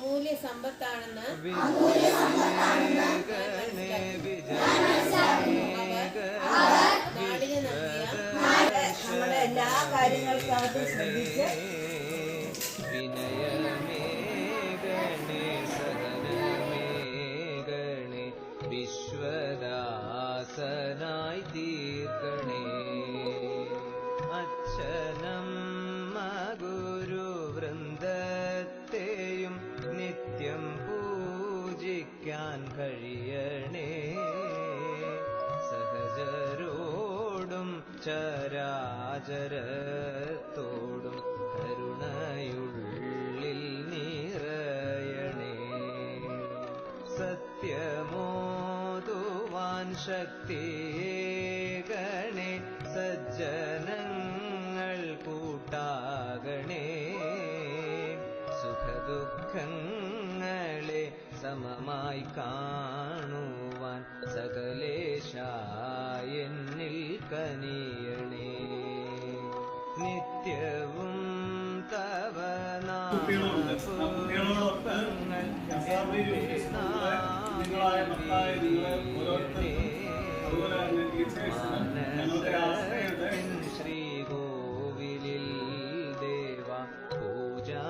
അമൂല്യ സമ്പത്താണെന്ന് നമ്മുടെ എല്ലാ ശ്രദ്ധിച്ച് വിശ്വദാസനായി തീർക്കണേ പൂജിക്കാൻ കഴിയണേ. സഹജരോടും ചരാചരത്തോടും കരുണയുള്ളിൽ നിറയണേ. സത്യമോതുവാൻ ശക്തിയേകണേ സജ്ജനങ്ങൾ കൂട്ടാകണേ. സുഖദുഃഖങ്ങളെ സമമായി കാണുവാൻ സകലേശായെന്നിൽ കനിയണേ. നിത്യവും തവ